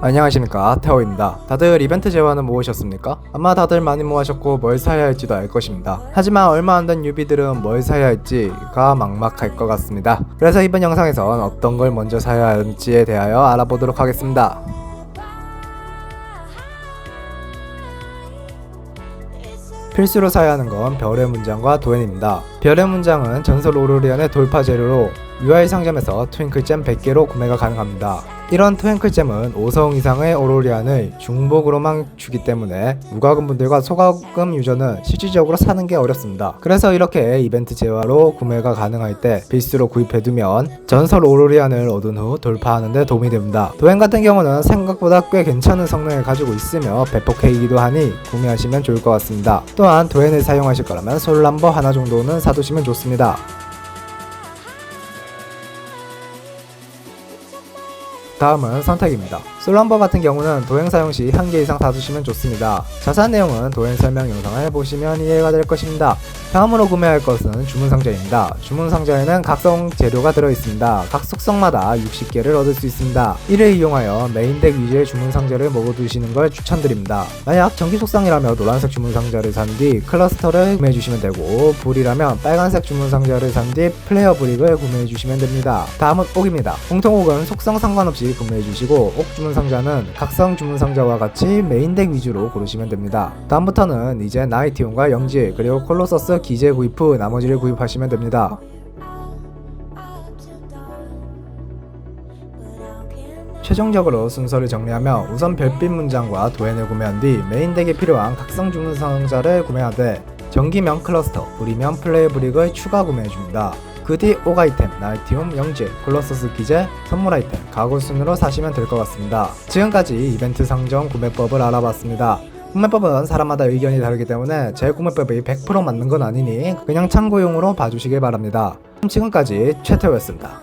안녕하십니까 태호입니다. 다들 이벤트 제화는 모으셨습니까? 아마 다들 많이 모으셨고 뭘 사야 할지도 알 것입니다. 하지만 얼마 안 된 유비들은 뭘 사야 할지가 막막할 것 같습니다. 그래서 이번 영상에선 어떤 걸 먼저 사야 할지에 대하여 알아보도록 하겠습니다. 필수로 사야 하는 건 별의 문장과 도엔입니다. 별의 문장은 전설 오로리안의 돌파 재료로 UI 상점에서 트윙클잼 100개로 구매가 가능합니다. 이런 트윙클잼은 5성 이상의 오로리안을 중복으로만 주기 때문에 무과금 분들과 소과금 유저는 실질적으로 사는 게 어렵습니다. 그래서 이렇게 이벤트 재화로 구매가 가능할 때 필수로 구입해두면 전설 오로리안을 얻은 후 돌파하는 데 도움이 됩니다. 도엔 같은 경우는 생각보다 꽤 괜찮은 성능을 가지고 있으며 배포케이기도 하니 구매하시면 좋을 것 같습니다. 또한 도엔을 사용하실 거라면 솔 람버 하나 정도는 사두시면 좋습니다. 다음은 선택입니다. 솔럼버 같은 경우는 도행 사용 시 한 개 이상 사두시면 좋습니다. 자세한 내용은 도행 설명 영상을 보시면 이해가 될 것입니다. 다음으로 구매할 것은 주문 상자입니다. 주문 상자에는 각성 재료가 들어 있습니다. 각 속성마다 60개를 얻을 수 있습니다. 이를 이용하여 메인 덱 위주의 주문 상자를 먹어두시는 걸 추천드립니다. 만약 전기 속성이라면 노란색 주문 상자를 산 뒤 클러스터를 구매해 주시면 되고 불이라면 빨간색 주문 상자를 산 뒤 플레이어 브릭을 구매해 주시면 됩니다. 다음은 옥입니다. 공통 옥은 속성 상관없이 구매해 주시고 옥 주문 상자는 각성 주문 상자와 같이 메인 덱 위주로 고르시면 됩니다. 다음부터는 이제 나이티온과 영지 그리고 콜로서스 기재 구입 후 나머지를 구입하시면 됩니다. 최종적으로 순서를 정리하며 우선 별빛 문장과 도엔을 구매한 뒤 메인 덱에 필요한 각성 주문 상자를 구매하되 전기면 클러스터, 불이면 플레이 브릭을 추가 구매해줍니다. 그 뒤 옥 아이템, 나이티움, 영질, 콜로서스 기재, 선물 아이템, 가구 순으로 사시면 될 것 같습니다. 지금까지 이벤트 상점 구매법을 알아봤습니다. 구매법은 사람마다 의견이 다르기 때문에 제 구매법이 100% 맞는 건 아니니 그냥 참고용으로 봐주시길 바랍니다. 지금까지 최태호였습니다.